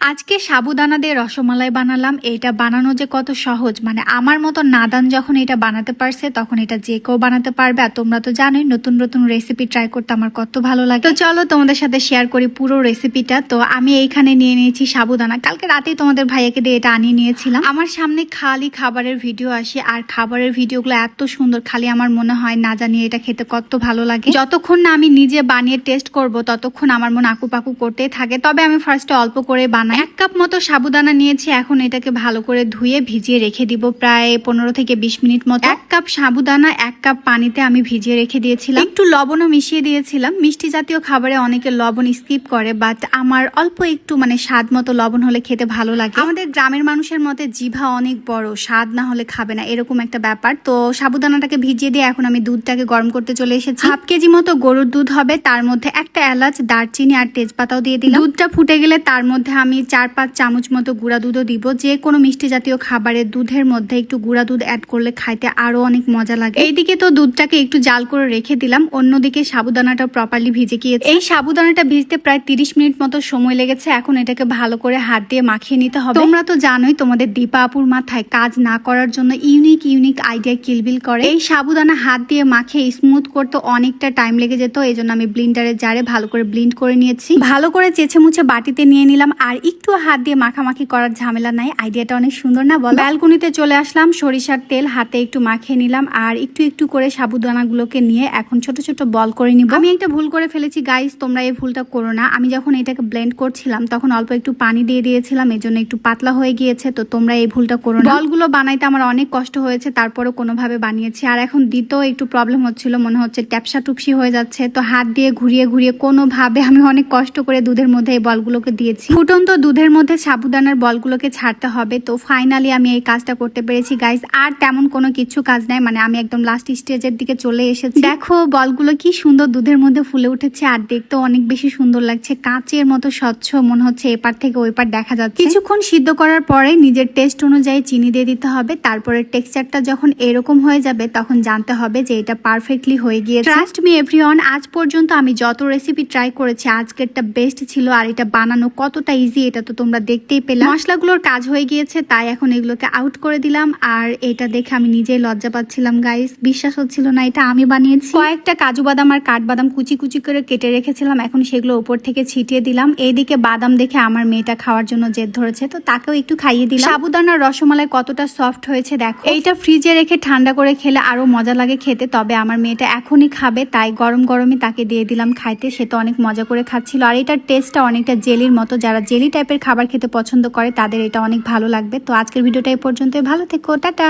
আজকে সাবুদানা দিয়ে রসমালাই বানালাম। এইটা বানানো যে কত সহজ। মানে আমার মতো নাদান যখন এটা বানাতে পারছে, তখন এটা যে কেউ বানাতে পারবে। আর তোমরা তো জানোই, নতুন নতুন রেসিপি ট্রাই করতে আমার কত ভালো লাগে। তো চলো তোমাদের সাথে শেয়ার করি পুরো রেসিপিটা তো আমি এইখানে নিয়ে নিয়েছি সাবুদানা। কালকে রাতেই তোমাদের ভাইয়াকে দিয়ে এটা আনিয়ে নিয়েছিলাম। আমার সামনে খালি খাবারের ভিডিও আসে। আর খাবারের ভিডিওগুলো এত সুন্দর, খালি আমার মনে হয় না জানি এটা খেতে কত ভালো লাগে। যতক্ষণ না আমি নিজে বানিয়ে টেস্ট করব, ততক্ষণ আমার মন আকু পাকু করতেই থাকে। তবে আমি ফার্স্টে অল্প করে বানাই এক কাপ মতো সাবুদানা নিয়েছি, এখন এটাকে ভালো করে ধুয়ে ভিজিয়ে রেখে দিব প্রায় পনেরো থেকে বিশ মিনিট মতো। এক কাপ সাবুদানা, এক কাপ পানিতে আমি ভিজিয়ে রেখে দিয়েছিলাম। একটু লবণও মিশিয়ে দিয়েছিলাম। মিষ্টি জাতীয় খাবারে অনেকে লবণ স্কিপ করে বাট আমার অল্প একটু মানে স্বাদ মতো লবণ হলে খেতে ভালো লাগে। আমাদের গ্রামের মানুষের মতে জিভা অনেক বড়, স্বাদ না হলে খাবে না, এরকম একটা ব্যাপার। তো সাবুদানাটাকে ভিজিয়ে দিয়ে এখন আমি দুধটাকে গরম করতে চলে এসেছি। হাফ কেজি মতো গরুর দুধ হবে, তার মধ্যে একটা এলাচ, দারচিনি আর তেজপাতাও দিয়ে দিলাম। দুধটা ফুটে গেলে তার মধ্যে আমি চার পাঁচ চামচ মতো গুঁড়া দুধও দিব। যে কোনো মিষ্টি জাতীয় খাবারের দুধের মধ্যে একটু গুঁড়া দুধ অ্যাড করলে খাইতে আরও অনেক মজা লাগে। এইদিকে তো দুধটাকে একটু জাল করে রেখে দিলাম, অন্যদিকে সাবুদানাটা প্রপারলি ভিজে গিয়েছে। এই সাবুদানাটা ভিজতে প্রায় তিরিশ মিনিট মতো সময় লেগেছে, এখন এটাকে ভালো করে হাত দিয়ে মাখিয়ে নিতে হবে। তোমরা তো জানোই তোমাদের দীপা আপুর মাথায় কাজ না করার জন্য ইউনিক ইউনিক আইডিয়া কিলবিল করে। এই সাবুদানা হাত দিয়ে মাখিয়ে স্মুথ করতে অনেকটা টাইম লেগে যেত এই জন্য আমি ব্লিন্ডারের জারে ভালো করে ব্লিন্ড করে নিয়েছি। ভালো করে চেছে মুছে বাটিতে নিয়ে নিলাম, আর একটু হাত দিয়ে মাখামাখি করার ঝামেলা নাই, আইডিয়াটা অনেক সুন্দর না বল? ব্যালকনিতে চলে আসলাম, সরিষার তেল হাতে একটু মাখিয়ে নিলাম আর একটু একটু করে সাবুদানাগুলোকে নিয়ে এখন ছোট ছোট বল করে নিব। আমি একটা ভুল করে ফেলেছি গাইস তোমরা এই ভুলটা করো না। আমি যখন এটাকে ব্লেন্ড করছিলাম, তখন অল্প একটু পানি দিয়ে দিয়েছিলাম এই জন্য একটু পাতলা হয়ে গিয়েছে, তো তোমরা এই ভুলটা করো না। বলগুলো বানাইতে আমার অনেক কষ্ট হয়েছে তারপরে কোনোভাবে বানিয়েছি। আর এখন দিতেও একটু প্রবলেম হচ্ছিল, মনে হচ্ছে ট্যাপসা টুপসি হয়ে যাচ্ছে, তো হাত দিয়ে ঘুরিয়ে ঘুরিয়ে কোনোভাবে আমি অনেক কষ্ট করে দুধের মধ্যে এই বলগুলোকে দিয়েছি। ফুটন্ত দুধের মধ্যে সাবুদানার বলগুলোকে ছাড়তে হবে। তো ফাইনালি আমি এই কাজটা করতে পেরেছি। গাইস আর তেমন কোনো কিছু কাজ নাই। মানে আমি একদম লাস্ট স্টেজের দিকে চলে এসেছি। দেখো বলগুলো কি সুন্দর দুধের মধ্যে ফুলে উঠেছে আর দেখতেও অনেক বেশি সুন্দর লাগছে। কাঁচের মতো স্বচ্ছ মনে হচ্ছে। এপার থেকে ওই পার দেখা যাচ্ছে। কিছুক্ষণ সিদ্ধ করার পরে নিজের টেস্ট অনুযায়ী চিনি দিয়ে দিতে হবে। তারপরে টেক্সচারটা যখন এরকম হয়ে যাবে, তখন জানতে হবে যে এটা পারফেক্টলি হয়ে গিয়েছে। ট্রাস্ট মি এভরিওয়ান আজ পর্যন্ত আমি যত রেসিপি ট্রাই করেছি, আজকেরটা বেস্ট ছিল। আর এটা বানানো কতটা ইজি এটা তো তোমরা দেখতেই পেলাম। মশলাগুলোর কাজ হয়ে গিয়েছে, তাই এখন এগুলোকে আউট করে দিলাম। আর এটা দেখে আমি নিজেই লজ্জা পাচ্ছিলাম গাইস বিশ্বাস হচ্ছিল না, এটা আমি বানিয়েছি। কয়েকটা কাজু বাদাম আর কাঠবাদাম কুচি কুচি করে কেটে রেখেছিলাম, এখন সেগুলো উপর থেকে ছিটিয়ে দিলাম। এইদিকে বাদাম দেখে আমার মেয়েটা খাওয়ার জন্য জেদ ধরেছে, তো তাকেও একটু খাইয়ে দিলাম। সাবুদানার রসমালাই কতটা সফট হয়েছে দেখো। এইটা ফ্রিজে রেখে ঠান্ডা করে খেলে আরও মজা লাগে খেতে, তবে আমার মেয়েটা এখনই খাবে, তাই গরম গরমে তাকে দিয়ে দিলাম খাইতে। সে তো অনেক মজা করে খাচ্ছিল, আর এটার টেস্টটা অনেকটা জেলির মতো, যারা জেলি টাইপের খাবার খেতে পছন্দ করে, তাদের এটা অনেক ভালো লাগবে। তো আজকের ভিডিওটা এই পর্যন্তই। ভালো থেকো, টাটা!